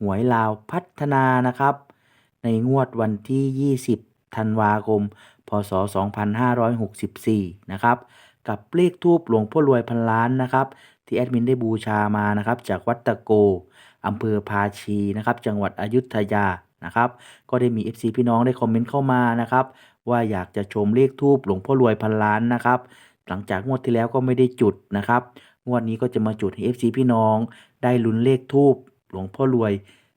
หวยลาวพัฒนานะครับ ในงวดวันที่ 20 ธันวาคม พศ 2564 นะครับ กับเลขทูปหลวงพ่อรวยพันล้านนะครับ ที่แอดมินได้บูชามานะครับ จากวัดตะโกอำเภอภาชีนะครับ จังหวัดอยุธยานะครับ ก็ได้มี FC พี่น้องได้คอมเมนต์เข้ามานะครับ ว่าอยากจะชมเลขทูปหลวงพ่อรวยพันล้านนะครับ หลังจากงวดที่แล้วก็ไม่ได้จุดนะครับงวดนี้ก็จะมาจุดให้ FC พี่น้องได้ลุ้นเลขทูป หลวงพ่อรวย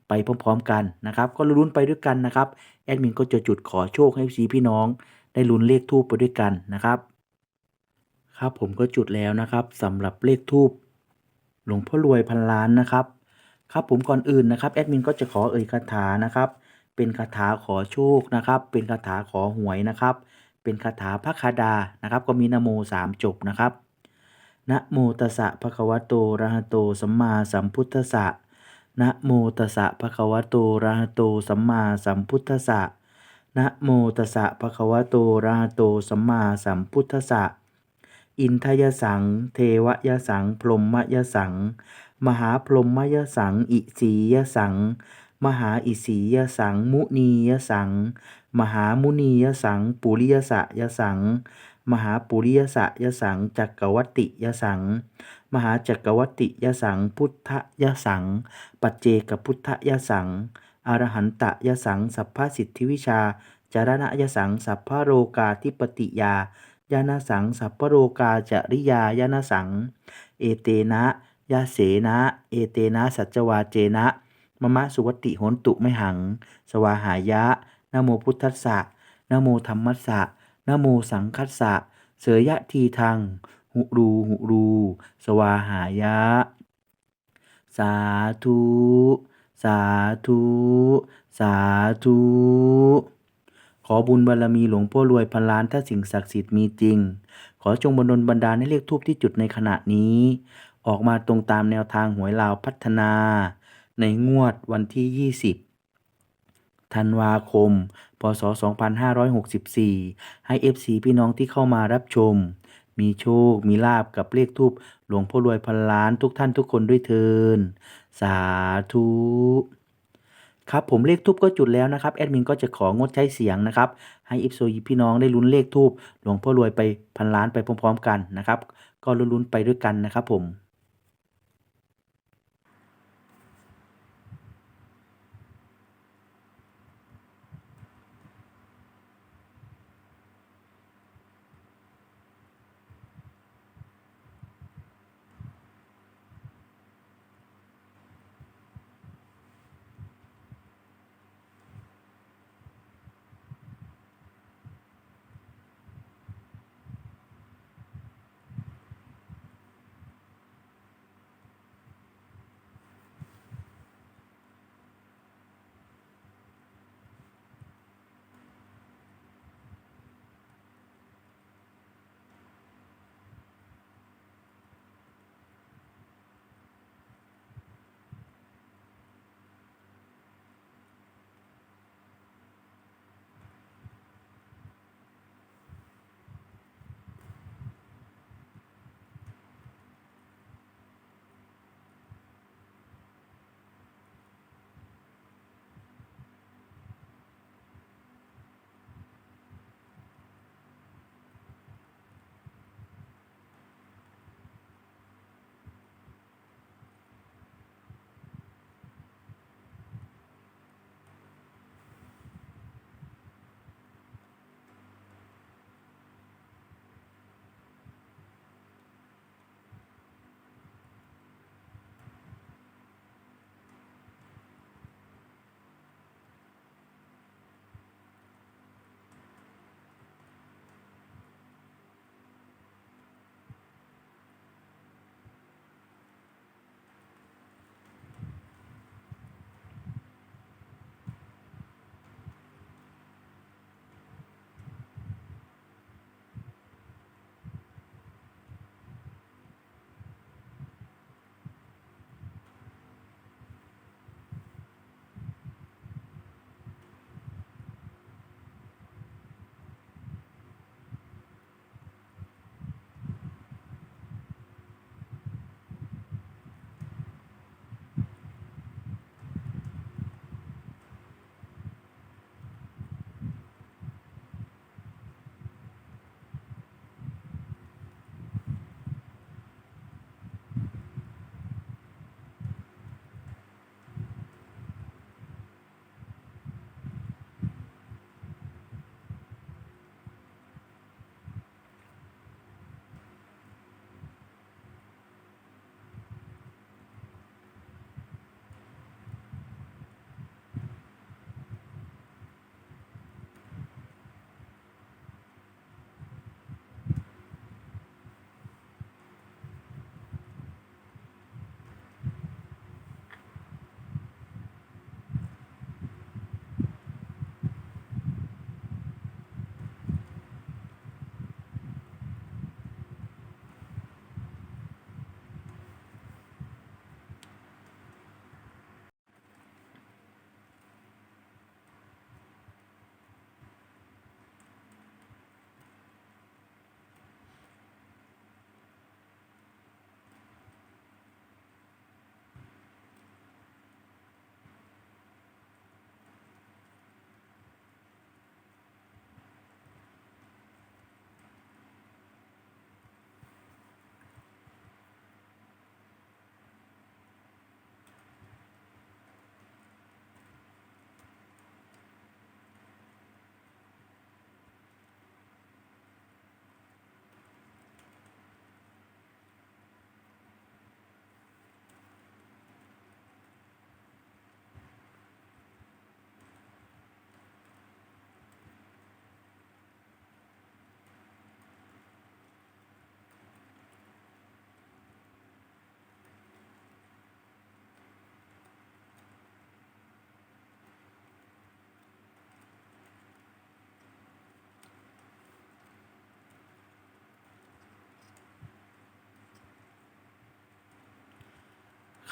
ไปพร้อมๆกันนะครับ ก็ลุ้นไปด้วยกันนะครับ แอดมินก็จะจุดขอโชคให้ FC พี่น้อง ได้ลุ้นเลขทูปไปด้วยกันนะครับ ครับผมก็จุดแล้วนะครับสำหรับเลขทูปหลวงพ่อรวยพันล้านนะครับ ครับผมก่อนอื่นนะครับแอดมินก็จะขอเอ่ยคาถานะครับ เป็นคาถาขอโชคนะครับ เป็นคาถาขอหวยนะครับ เป็นคาถาพระคาดานะครับ ก็มีนะโมสามจบนะครับนะโมตัสสะภะคะวะโตระหะโตสัมมาสัมพุทธัสสะ นะโมตัสสะภะคะวะโตอะระหะโตสัมมาสัมพุทธัสสะนะโมตัสสะภะคะวะโตอะระหะโตสัมมาสัมพุทธัสสะอินทยสัง เทวยสัง พรหมยสัง มหาพรหมยสัง อิสียสัง มหาอิสียสัง มุนียสัง มหามุนียสัง ปุริยสะยสัง มหาปุริยสะยสังจักรวัตติยสัง มหาจักรวัติยสัง พุทธยสัง ปัจเจกพุทธยสัง อรหันตยสัง สัพพสิทธิวิชา จารณยสัง สัพพโรกาธิปติยายานสัง สัพพโรกาจริยายานสัง เอเตนะยาเสนะ เอเตนะสัจวาเจนะ มมะสุวติโหนตุไม่หัง สวาหายะนโมพุทธัสสะนโมธรรมัสสะนโมสังคัสสะเสยยะทีทัง หุรูหุรู สวาหายะ สาธุ สาธุ สาธุ ขอบุญบารมีหลวงพ่อรวยพันล้านถ้าสิ่งศักดิ์สิทธิ์มีจริง ขอจงบันดลบันดาลให้เลขทูปที่จุดในขณะนี้ ออกมาตรงตามแนวทางหวยลาวพัฒนา ในงวดวันที่ 20ธันวาคม พศ 2564 ให้ FC พี่น้องที่เข้ามารับชม มีโชค มีลาบกับเลขทูบหลวงพ่อรวยพันล้านทุกท่านทุกคนด้วยเทินสาธุครับผมเลขทูบก็จุดแล้วนะครับแอดมินก็จะของดใช้เสียงนะครับ ให้อิฟโซยพี่น้องได้ลุ้นเลขทูบหลวงพ่อรวยไปพันล้านไปพร้อม ๆ กันนะครับ ก็ลุ้นๆไปด้วยกันนะครับผม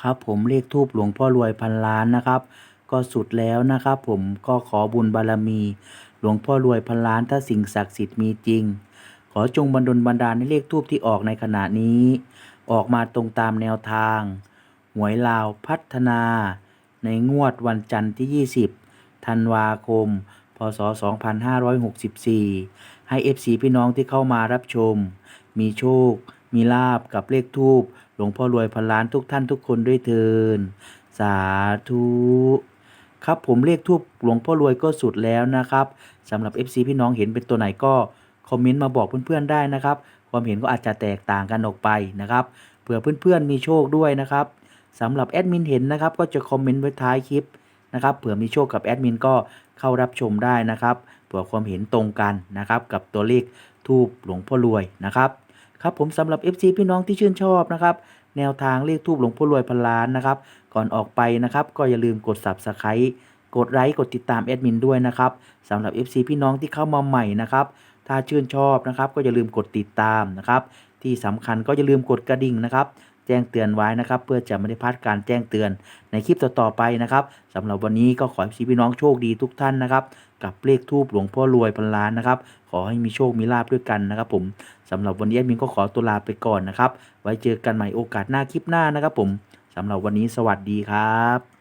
ครับผมเลขทูปหลวงพ่อรวยพันล้านนะครับ ก็สุดแล้วนะครับ ผมก็ขอบุญบารมี หลวงพ่อรวยพันล้านถ้าสิ่งศักดิ์สิทธิ์มีจริง ขอจงบันดลบันดาลให้เลขทูปที่ออกในขณะนี้ ออกมาตรงตามแนวทาง หวยลาวพัฒนา ในงวดวันจันทร์ที่ 20 ธันวาคม พศ 2564 ให้ FC พี่น้องที่เข้ามารับชม มีโชค มีลาบกับเลขทูปห ลวงพ่อรวยพันล้านทุกท่านทุกคนด้วยเทินสาธุครับผมเลขทูปหลวงพ่อรวยก็สุดแล้วนะครับสำหรับ FC พี่น้องเห็นเป็นตัวไหนก็คอมเมนต์มาบอกเพื่อนๆได้นะครับ ความเห็นก็อาจจะแตกต่างกันออกไปนะครับเผื่อเพื่อนๆมีโชคด้วยนะครับสำหรับแอดมินเห็นนะครับก็จะคอมเมนต์ไว้ท้ายคลิปนะครับเผื่อมีโชคกับแอดมินก็เข้ารับชมได้นะครับเผื่อความเห็นตรงกันนะครับ กับตัวเลขทูปหลวงพ่อรวยนะครับ ครับผมสำหรับ FC พี่น้องที่ชื่นชอบนะครับ แนวทางเลขทูบหลวงพ่อรวยพันล้านนะครับ ก่อนออกไปนะครับ ก็อย่าลืมกด subscribe กดไลค์กดติดตามแอดมินด้วยนะครับสำหรับ FC พี่น้องที่เข้ามาใหม่นะครับ ถ้าชื่นชอบนะครับ ก็อย่าลืมกดติดตามนะครับ ที่สำคัญก็อย่าลืมกดกระดิ่งนะครับ แจ้งเตือนไว้นะครับ เพื่อจะไม่ได้พลาดการแจ้งเตือนในคลิปต่อๆไปนะครับสำหรับวันนี้ก็ขอให้พี่น้องโชคดีทุกท่านนะครับ กับเลขทูบหลวงพ่อรวยพันล้านนะครับ ขอให้มีโชคมีลาบด้วยกันนะครับ ผมสำหรับวันนี้แอดมินก็ขอตัวลาไปก่อนนะครับ ไว้เจอกันใหม่โอกาสหน้าคลิปหน้านะครับ ผมสำหรับวันนี้สวัสดีครับ